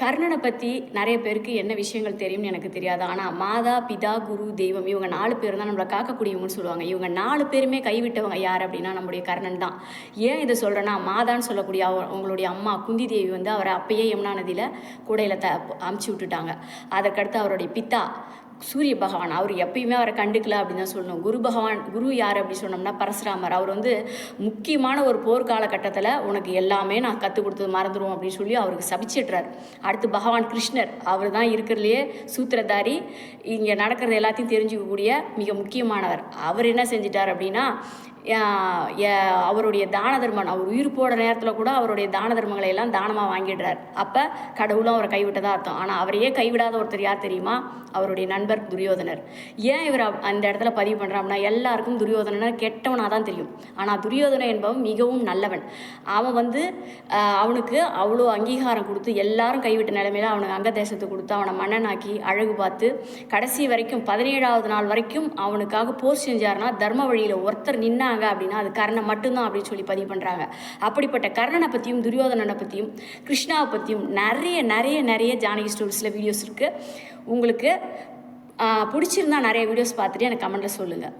கர்ணனை பற்றி நிறைய பேருக்கு என்ன விஷயங்கள் தெரியும்னு எனக்கு தெரியாது. ஆனால் மாதா பிதா குரு தெய்வம் இவங்க நாலு பேர் தான் நம்மளை காக்கக்கூடியவங்கன்னு சொல்லுவாங்க. இவங்க நாலு பேருமே கைவிட்டவங்க யார் அப்படின்னா நம்முடைய கர்ணன் தான். ஏன் இதை சொல்கிறேன்னா மாதான்னு சொல்லக்கூடிய அவ அவங்களுடைய அம்மா குந்தி தேவி வந்து அவரை அப்பயே யமுனா நதியில் கூடையில் த அமுச்சு விட்டுட்டாங்க. அதற்கடுத்து அவருடைய பித்தா சூரிய பகவான் அவர் எப்பயுமே அவரை கண்டுக்கல அப்படின்னு தான் சொல்லணும். குரு பகவான் குரு யார் அப்படி சொன்னோம்னா பரசுராமர். அவர் வந்து முக்கியமான ஒரு போர்க்கால கட்டத்தில் உனக்கு எல்லாமே நான் கற்றுக் கொடுத்தது மறந்துடும் அப்படின்னு சொல்லி அவருக்கு சபிச்சிடுறார். அடுத்து பகவான் கிருஷ்ணர் அவர் தான் இருக்கிறதுலையே சூத்திரதாரி. இங்கே நடக்கிறது எல்லாத்தையும் தெரிஞ்சுக்கக்கூடிய மிக முக்கியமானவர். அவர் என்ன செஞ்சிட்டார் அப்படின்னா அவருடைய தான தர்மம் அவர் உயிர் போட நேரத்தில் கூட அவருடைய தான தர்மங்களை எல்லாம் தானமாக வாங்கிடுறார். அப்போ கடவுளும் அவரை கைவிட்டதா அர்த்தம். ஆனால் அவரையே கைவிடாத ஒருத்தர் யார் தெரியுமா? அவருடைய நண்பர் துரியோதனர். ஏன் இவர் அப்- அந்த இடத்துல பதிவு பண்ணுறான்னா எல்லாருக்கும் துரியோதனர் கெட்டவனாக தான் தெரியும். ஆனால் துரியோதனன் என்பவன் மிகவும் நல்லவன். அவன் வந்து அவனுக்கு அவ்வளோ அங்கீகாரம் கொடுத்து எல்லாரும் கைவிட்ட நிலைமையில அவனுக்கு அங்க தேசத்தை கொடுத்து அவனை மன்னனாக்கி அழகு பார்த்து கடைசி வரைக்கும் பதினேழாவது நாள் வரைக்கும் அவனுக்காக போர் செஞ்சாருன்னா தர்ம வழியில் ஒருத்தர் நின்னாங்க அப்படின்னா அது கர்ணன் மட்டும்தான் அப்படின்னு சொல்லி பதிவு பண்ணுறாங்க அப்படிப்பட்ட கர்ணனை பற்றியும் துரியோதனனை பற்றியும் கிருஷ்ணாவை பற்றியும் நிறைய நிறைய நிறைய ஜானகி ஸ்டோரிஸில் வீடியோஸ் இருக்குது உங்களுக்கு பிடிச்சிருந்தா நிறைய வீடியோஸ் பார்த்துட்டு எனக்கு கமெண்ட்டில் சொல்லுங்கள்